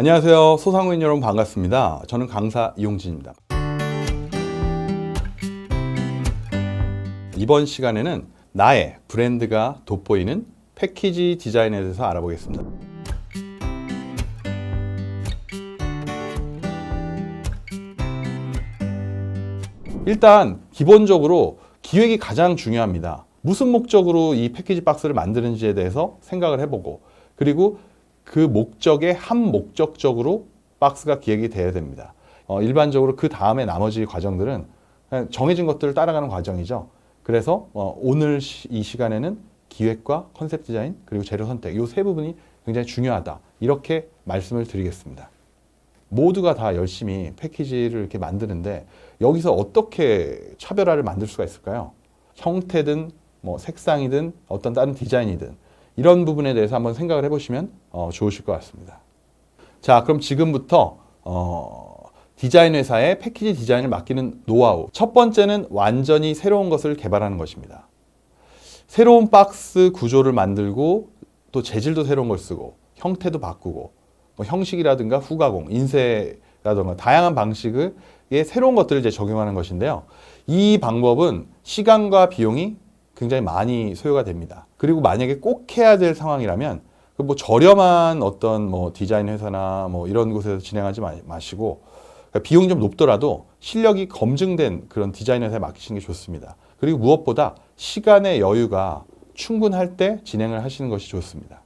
안녕하세요. 소상공인 여러분 반갑습니다. 저는 강사 이용진입니다. 이번 시간에는 나의 브랜드가 돋보이는 패키지 디자인에 대해서 알아보겠습니다. 일단 기본적으로 기획이 가장 중요합니다. 무슨 목적으로 이 패키지 박스를 만드는지에 대해서 생각을 해보고 그리고 그 목적에 한 목적적으로 박스가 기획이 돼야 됩니다. 어, 일반적으로 그 다음에 나머지 과정들은 정해진 것들을 따라가는 과정이죠. 그래서 어, 오늘 시, 이 시간에는 기획과 컨셉 디자인 그리고 재료 선택 이 세 부분이 굉장히 중요하다 이렇게 말씀을 드리겠습니다. 모두가 다 열심히 패키지를 이렇게 만드는데 여기서 어떻게 차별화를 만들 수가 있을까요? 형태든 뭐 색상이든 어떤 다른 디자인이든 이런 부분에 대해서 한번 생각을 해보시면 어, 좋으실 것 같습니다. 자, 그럼 지금부터 어, 디자인 회사에 패키지 디자인을 맡기는 노하우. 첫 번째는 완전히 새로운 것을 개발하는 것입니다. 새로운 박스 구조를 만들고 또 재질도 새로운 걸 쓰고 형태도 바꾸고 뭐 형식이라든가 후가공, 인쇄라든가 다양한 방식의 새로운 것들을 이제 적용하는 것인데요. 이 방법은 시간과 비용이 굉장히 많이 소요가 됩니다. 그리고 만약에 꼭 해야 될 상황이라면 그뭐 저렴한 어떤 뭐 디자인 회사나 뭐 이런 곳에서 진행하지 마- 마시고 그러니까 비용이 좀 높더라도 실력이 검증된 그런 디자인 회사에 맡기시는 게 좋습니다. 그리고 무엇보다 시간의 여유가 충분할 때 진행을 하시는 것이 좋습니다.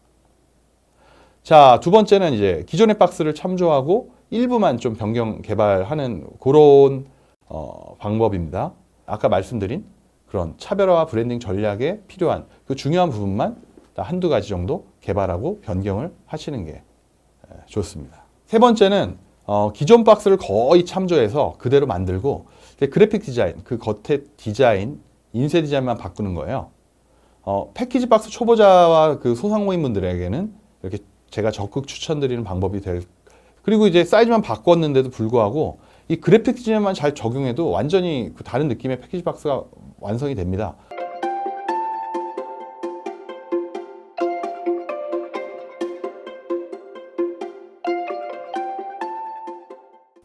자, 두 번째는 이제 기존의 박스를 참조하고 일부만 좀 변경 개발하는 그런 어, 방법입니다. 아까 말씀드린 그런 차별화와 브랜딩 전략에 필요한 그 중요한 부분만 한두 가지 정도 개발하고 변경을 하시는 게 에, 좋습니다. 세 번째는 어, 기존 박스를 거의 참조해서 그대로 만들고 그래픽 디자인, 그 겉에 디자인, 인쇄 디자인만 바꾸는 거예요. 어, 패키지 박스 초보자와 그 소상공인 분들에게는 이렇게 제가 적극 추천드리는 방법이 될 그리고 이제 사이즈만 바꿨는데도 불구하고 이 그래픽 디자인만 잘 적용해도 완전히 그 다른 느낌의 패키지 박스가 완성이 됩니다.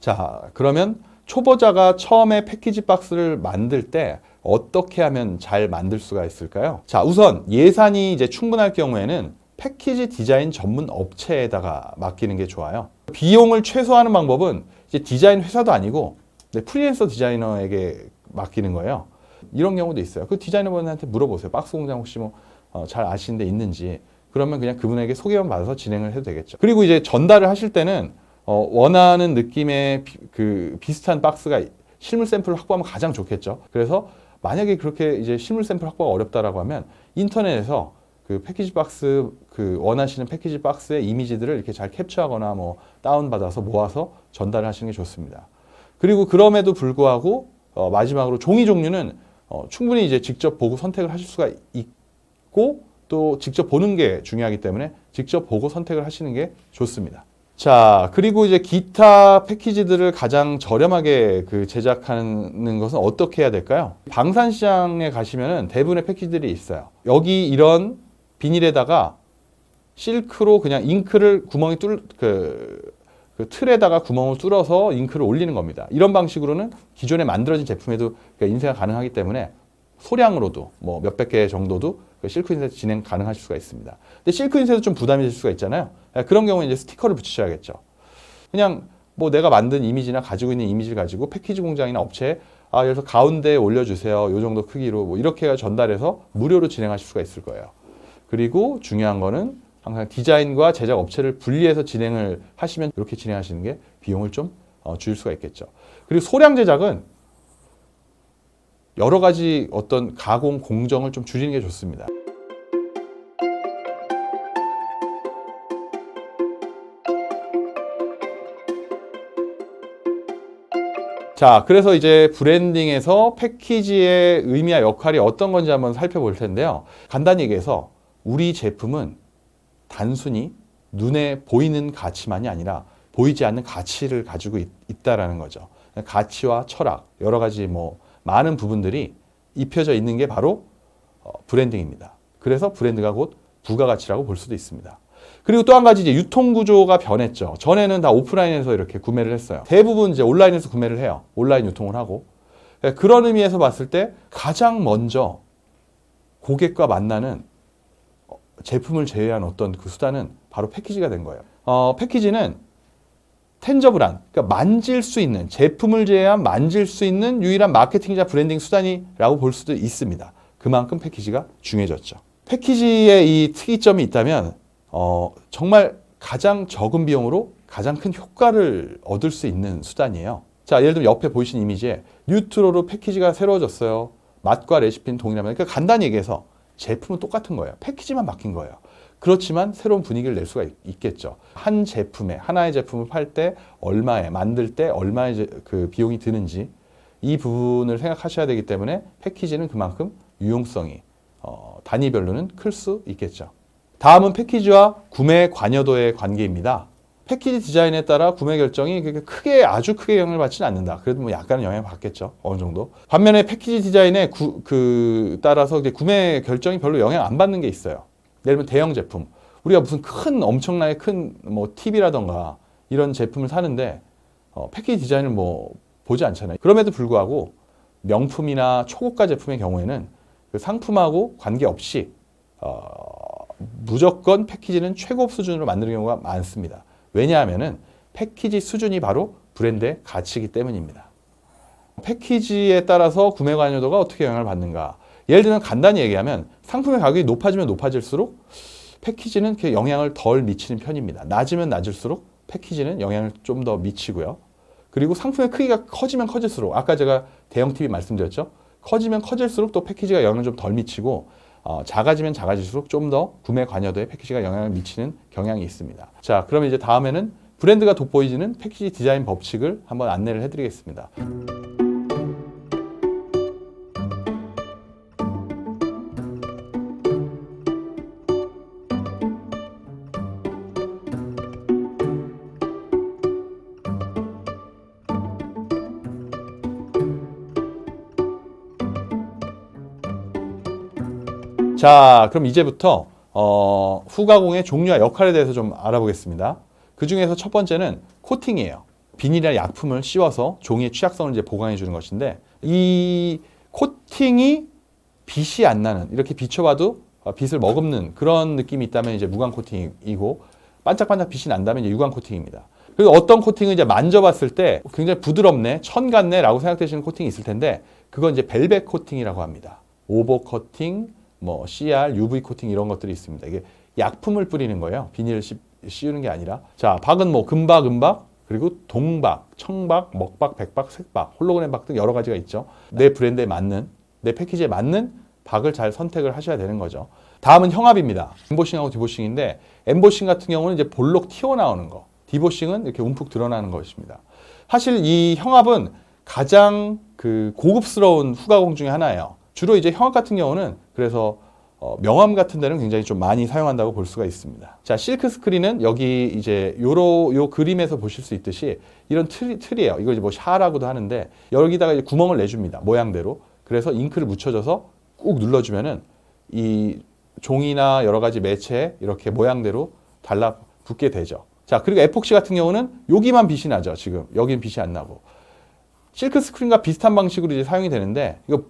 자, 그러면 초보자가 처음에 패키지 박스를 만들 때 어떻게 하면 잘 만들 수가 있을까요? 자, 우선 예산이 이제 충분할 경우에는 패키지 디자인 전문 업체에다가 맡기는 게 좋아요. 비용을 최소화하는 방법은 이제 디자인 회사도 아니고 네, 프리랜서 디자이너에게 맡기는 거예요. 이런 경우도 있어요. 그 디자이너분한테 물어보세요. 박스 공장 혹시 뭐 잘 아시는 데 있는지. 그러면 그냥 그분에게 소개만 받아서 진행을 해도 되겠죠. 그리고 이제 전달을 하실 때는 어, 원하는 느낌의 비, 그 비슷한 박스가 실물 샘플을 확보하면 가장 좋겠죠. 그래서 만약에 그렇게 이제 실물 샘플 확보가 어렵다라고 하면 인터넷에서 그 패키지 박스 그 원하시는 패키지 박스의 이미지들을 이렇게 잘 캡처하거나 뭐 다운 받아서 모아서 전달을 하시는 게 좋습니다. 그리고 그럼에도 불구하고 어, 마지막으로 종이 종류는 어, 충분히 이제 직접 보고 선택을 하실 수가 있고 또 직접 보는 게 중요하기 때문에 직접 보고 선택을 하시는 게 좋습니다. 자, 그리고 이제 기타 패키지들을 가장 저렴하게 그 제작하는 것은 어떻게 해야 될까요? 방산시장에 가시면은 대부분의 패키지들이 있어요. 여기 이런 비닐에다가 실크로 그냥 잉크를 구멍이 뚫, 그, 그 틀에다가 구멍을 뚫어서 잉크를 올리는 겁니다. 이런 방식으로는 기존에 만들어진 제품에도 그러니까 인쇄가 가능하기 때문에 소량으로도 뭐 몇백 개 정도도 그 실크 인쇄 진행 가능하실 수가 있습니다. 근데 실크 인쇄도 좀 부담이 될 수가 있잖아요. 예, 그런 경우에 이제 스티커를 붙이셔야겠죠. 그냥 뭐 내가 만든 이미지나 가지고 있는 이미지를 가지고 패키지 공장이나 업체에 아, 그래서 가운데에 올려주세요. 요 정도 크기로 뭐 이렇게 전달해서 무료로 진행하실 수가 있을 거예요. 그리고 중요한 거는 항상 디자인과 제작 업체를 분리해서 진행을 하시면 이렇게 진행하시는 게 비용을 좀 어, 줄일 수가 있겠죠. 그리고 소량 제작은 여러 가지 어떤 가공 공정을 좀 줄이는 게 좋습니다. 자, 그래서 이제 브랜딩에서 패키지의 의미와 역할이 어떤 건지 한번 살펴볼 텐데요. 간단히 얘기해서 우리 제품은 단순히 눈에 보이는 가치만이 아니라 보이지 않는 가치를 가지고 있, 있다라는 거죠. 가치와 철학, 여러 가지 뭐 많은 부분들이 입혀져 있는 게 바로 어, 브랜딩입니다. 그래서 브랜드가 곧 부가가치라고 볼 수도 있습니다. 그리고 또 한 가지 이제 유통 구조가 변했죠. 전에는 다 오프라인에서 이렇게 구매를 했어요. 대부분 이제 온라인에서 구매를 해요. 온라인 유통을 하고. 예, 그런 의미에서 봤을 때 가장 먼저 고객과 만나는 어, 제품을 제외한 어떤 그 수단은 바로 패키지가 된 거예요. 어, 패키지는 텐저블한, 그러니까 만질 수 있는 제품을 제외한 만질 수 있는 유일한 마케팅이자 브랜딩 수단이라고 볼 수도 있습니다. 그만큼 패키지가 중요해졌죠. 패키지의 이 특이점이 있다면 어, 정말 가장 적은 비용으로 가장 큰 효과를 얻을 수 있는 수단이에요. 자, 예를 들면 옆에 보이신 이미지에 뉴트로로 패키지가 새로워졌어요. 맛과 레시피는 동일하면 그러니까 간단히 얘기해서 제품은 똑같은 거예요. 패키지만 바뀐 거예요. 그렇지만 새로운 분위기를 낼 수가 있, 겠죠한 제품에 하나의 제품을 팔 때 얼마에 만들 때 얼마의 제- 그 비용이 드는지 이 부분을 생각하셔야 되기 때문에 패키지는 그만큼 유용성이 어, 단위별로는 클 수 있겠죠. 다음은 패키지와 구매 관여도의 관계입니다. 패키지 디자인에 따라 구매 결정이 그렇게 크게 아주 크게 영향을 받지는 않는다. 그래도 뭐 약간은 영향을 받겠죠. 어느 정도. 반면에 패키지 디자인에 구, 그 따라서 구매 결정이 별로 영향 안 받는 게 있어요. 예를 들면 대형 제품. 우리가 무슨 큰 엄청나게 큰 뭐 TV라던가 이런 제품을 사는데 어, 패키지 디자인을 뭐 보지 않잖아요. 그럼에도 불구하고 명품이나 초고가 제품의 경우에는 그 상품하고 관계없이 어, 무조건 패키지는 최고 수준으로 만드는 경우가 많습니다. 왜냐하면은 패키지 수준이 바로 브랜드의 가치이기 때문입니다. 패키지에 따라서 구매 관여도가 어떻게 영향을 받는가? 예를 들면 간단히 얘기하면 상품의 가격이 높아지면 높아질수록 패키지는 그 영향을 덜 미치는 편입니다. 낮으면 낮을수록 패키지는 영향을 좀 더 미치고요. 그리고 상품의 크기가 커지면 커질수록 아까 제가 대형 TV 말씀드렸죠. 커지면 커질수록 또 패키지가 영향을 좀 덜 미치고 어, 작아지면 작아질수록 좀 더 구매 관여도에 패키지가 영향을 미치는 경향이 있습니다. 자, 그러면 이제 다음에는 브랜드가 돋보이지는 패키지 디자인 법칙을 한번 안내를 해드리겠습니다. 자, 그럼 이제부터 어, 후가공의 종류와 역할에 대해서 좀 알아보겠습니다. 그 중에서 첫 번째는 코팅이에요. 비닐이나 약품을 씌워서 종이의 취약성을 이제 보강해 주는 것인데 이 코팅이 빛이 안 나는 이렇게 비춰봐도 어, 빛을 머금는 그런 느낌이 있다면 이제 무광 코팅이고 반짝반짝 빛이 난다면 이제 유광 코팅입니다. 그리고 어떤 코팅은 이제 만져봤을 때 굉장히 부드럽네, 천 같네라고 생각되시는 코팅이 있을 텐데 그건 이제 벨벳 코팅이라고 합니다. 오버 코팅, 뭐 CR, UV 코팅 이런 것들이 있습니다. 이게 약품을 뿌리는 거예요. 비닐을 씌, 씌우는 게 아니라. 자, 박은 뭐 금박, 은박, 그리고 동박, 청박, 먹박, 백박, 색박, 홀로그램 박 등 여러 가지가 있죠. 내 브랜드에 맞는, 내 패키지에 맞는 박을 잘 선택을 하셔야 되는 거죠. 다음은 형압입니다. 엠보싱하고 디보싱인데 엠보싱 같은 경우는 이제 볼록 튀어나오는 거, 디보싱은 이렇게 움푹 드러나는 것입니다. 사실 이 형압은 가장 그 고급스러운 후가공 중에 하나예요. 주로 이제 형압 같은 경우는 그래서 어, 명함 같은 데는 굉장히 좀 많이 사용한다고 볼 수가 있습니다. 자, 실크 스크린은 여기 이제 요로 요 그림에서 보실 수 있듯이 이런 틀, 틀이에요. 이거 이제 뭐 샤라고도 하는데 여기다가 이제 구멍을 내줍니다. 모양대로. 그래서 잉크를 묻혀줘서 꾹 눌러주면은 이 종이나 여러 가지 매체에 이렇게 모양대로 달라붙게 되죠. 자, 그리고 에폭시 같은 경우는 여기만 빛이 나죠. 지금 여기는 빛이 안 나고 실크 스크린과 비슷한 방식으로 이제 사용이 되는데 이거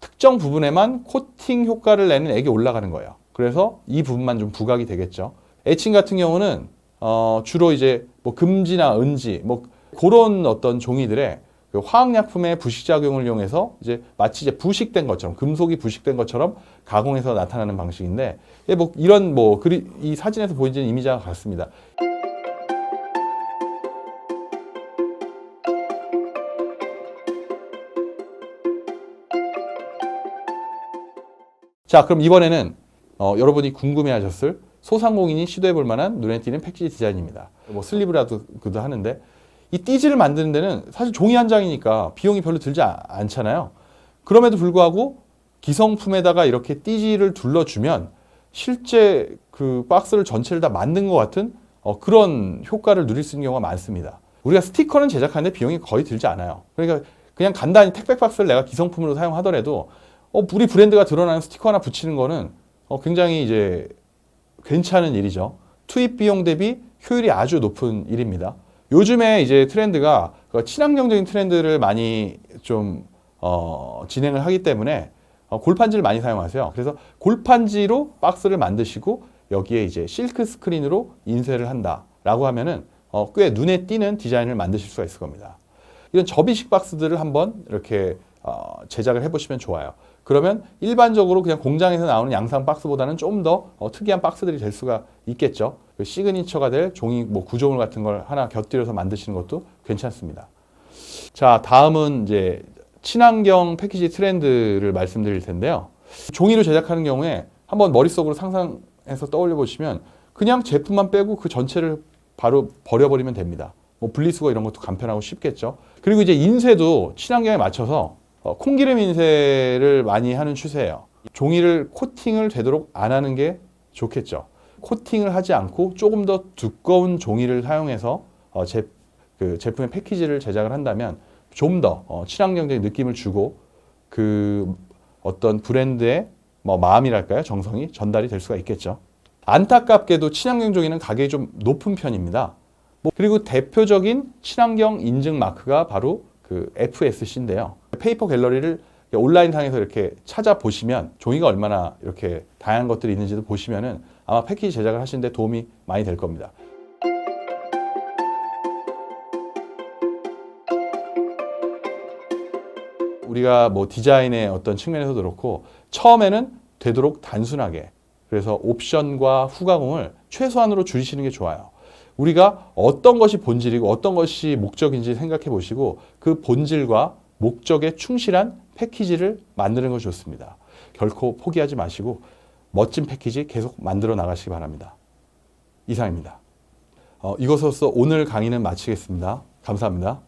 특정 부분에만 코팅 효과를 내는 액이 올라가는 거예요. 그래서 이 부분만 좀 부각이 되겠죠. 에칭 같은 경우는 어, 주로 이제 뭐 금지나 은지 뭐 그런 어떤 종이들의 그 화학약품의 부식작용을 이용해서 이제 마치 이제 부식된 것처럼 금속이 부식된 것처럼 가공해서 나타나는 방식인데 예, 뭐 이런 뭐 이 사진에서 보이는 이미지와 같습니다. 자, 그럼 이번에는 어, 여러분이 궁금해하셨을 소상공인이 시도해볼 만한 눈에 띄는 패키지 디자인입니다. 뭐 슬리브라도 그도 하는데 이 띠지를 만드는 데는 사실 종이 한 장이니까 비용이 별로 들지 아- 않잖아요. 그럼에도 불구하고 기성품에다가 이렇게 띠지를 둘러주면 실제 그 박스를 전체를 다 만든 것 같은 어, 그런 효과를 누릴 수 있는 경우가 많습니다. 우리가 스티커는 제작하는데 비용이 거의 들지 않아요. 그러니까 그냥 간단히 택배 박스를 내가 기성품으로 사용하더라도 어, 우리 브랜드가 드러나는 스티커 하나 붙이는 거는 어, 굉장히 이제 괜찮은 일이죠. 투입 비용 대비 효율이 아주 높은 일입니다. 요즘에 이제 트렌드가 그 친환경적인 트렌드를 많이 좀 어, 진행을 하기 때문에 어, 골판지를 많이 사용하세요. 그래서 골판지로 박스를 만드시고 여기에 이제 실크 스크린으로 인쇄를 한다라고 하면은 어, 꽤 눈에 띄는 디자인을 만드실 수가 있을 겁니다. 이런 접이식 박스들을 한번 이렇게 어, 제작을 해보시면 좋아요. 그러면 일반적으로 그냥 공장에서 나오는 양산 박스보다는 좀더 어, 특이한 박스들이 될 수가 있겠죠. 그 시그니처가 될 종이 뭐 구조물 같은 걸 하나 곁들여서 만드시는 것도 괜찮습니다. 자, 다음은 이제 친환경 패키지 트렌드를 말씀드릴 텐데요. 종이로 제작하는 경우에 한번 머릿속으로 상상해서 떠올려 보시면 그냥 제품만 빼고 그 전체를 바로 버려버리면 됩니다. 뭐 분리수거 이런 것도 간편하고 쉽겠죠. 그리고 이제 인쇄도 친환경에 맞춰서 어, 콩기름 인쇄를 많이 하는 추세예요. 종이를 코팅을 되도록 안 하는 게 좋겠죠. 코팅을 하지 않고 조금 더 두꺼운 종이를 사용해서 어, 제, 그 제품의 패키지를 제작을 한다면 좀 더 어, 친환경적인 느낌을 주고 그 어떤 브랜드의 뭐 마음이랄까요 정성이 전달이 될 수가 있겠죠. 안타깝게도 친환경 종이는 가격이 좀 높은 편입니다. 뭐 그리고 대표적인 친환경 인증 마크가 바로 그 FSC인데요. 페이퍼 갤러리를 온라인상에서 이렇게 찾아보시면 종이가 얼마나 이렇게 다양한 것들이 있는지도 보시면은 아마 패키지 제작을 하시는데 도움이 많이 될 겁니다. 우리가 뭐 디자인의 어떤 측면에서도 그렇고 처음에는 되도록 단순하게 그래서 옵션과 후가공을 최소한으로 줄이시는 게 좋아요. 우리가 어떤 것이 본질이고 어떤 것이 목적인지 생각해 보시고 그 본질과 목적에 충실한 패키지를 만드는 것이 좋습니다. 결코 포기하지 마시고 멋진 패키지 계속 만들어 나가시기 바랍니다. 이상입니다. 어, 이것으로서 오늘 강의는 마치겠습니다. 감사합니다.